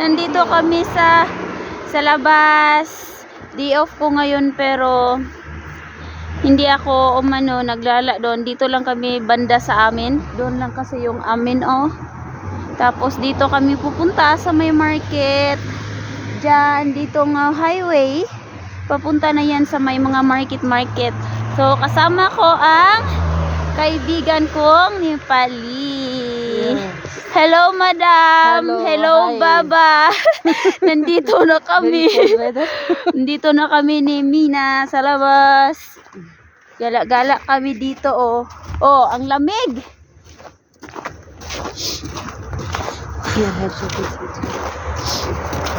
Nandito kami sa sa labas. Day off ko ngayon pero hindi ako umano naglala doon. Dito lang kami banda sa amin. Doon lang kasi yung amin oh. Tapos dito kami pupunta sa may market. Diyan, dito nga highway. Papunta na yan sa may mga market market. So kasama ko ang kaibigan kong Nepali. Hello, madam. Hello, Hello, hi. baba. Nandito na kami. Nandito na kami ni Mina sa labas. Gala-gala kami dito, oh. Oh, ang lamig.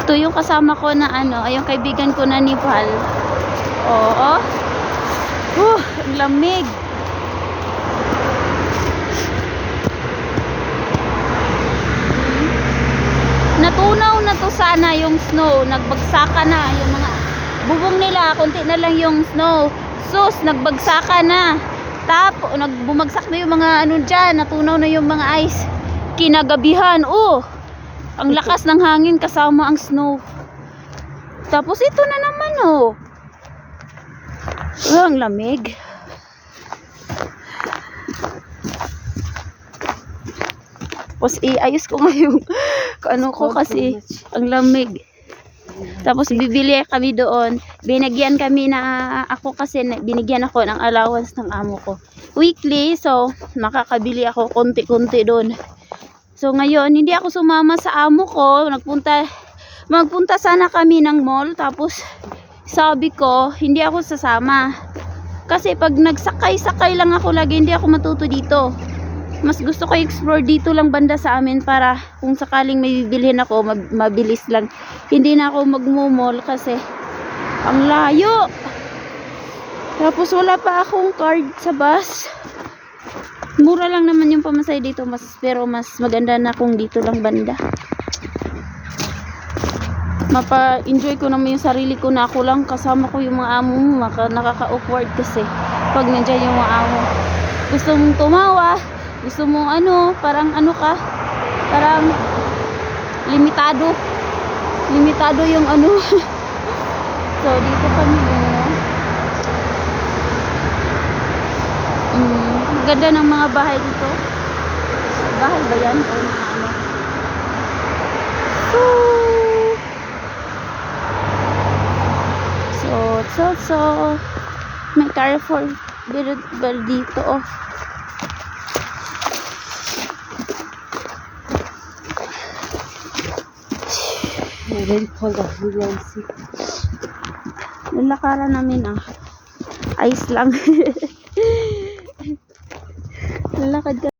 Ito yung kasama ko na ano, ay yung kaibigan ko na Nepal. Oo. Oh, ang lamig. Natunaw na to sana yung snow. Nagbagsakan na yung mga bubong nila. Kunti na lang yung snow. Sus, nagbagsakan na. Tap, nagbumagsak na yung mga ano dyan. Natunaw na yung mga ice. Kinagabihan. Oh, ang lakas ng hangin kasama ang snow. Tapos ito na naman oh. Oh, ang lamig. Tapos iayos ko ngayon ano ko kasi ang lamig. Tapos bibili kami doon. Binigyan kami na ako kasi binigyan ako ng allowance ng amo ko. Weekly, so makakabili ako konti-konti doon. So ngayon, hindi ako sumama sa amo ko. Nagpunta magpunta sana kami ng mall tapos sabi ko, hindi ako sasama. Kasi pag nagsakay-sakay lang ako lagi, hindi ako matuto dito. Mas gusto ko explore dito lang banda sa amin para kung sakaling may bibilhin ako, mab- mabilis lang. Hindi na ako magmumol kasi ang layo. Tapos wala pa akong card sa bus. Mura lang naman yung pamasay dito, mas pero mas maganda na kung dito lang banda. Mapa-enjoy ko naman yung sarili ko na ako lang kasama ko yung mga amo nakaka-awkward kasi pag nandiyan yung mga amo. Gusto mong tumawa, gusto mong ano, parang ano ka, parang limitado. Limitado yung ano. so, dito kami oh. Mm, ganda ng mga bahay dito. Bahay ba yan? O mga ano? Woo! So, so, so, may Carrefour dito, dito oh. Julia and see. Lalakaran namin ah. Ice lang. Lalakad ka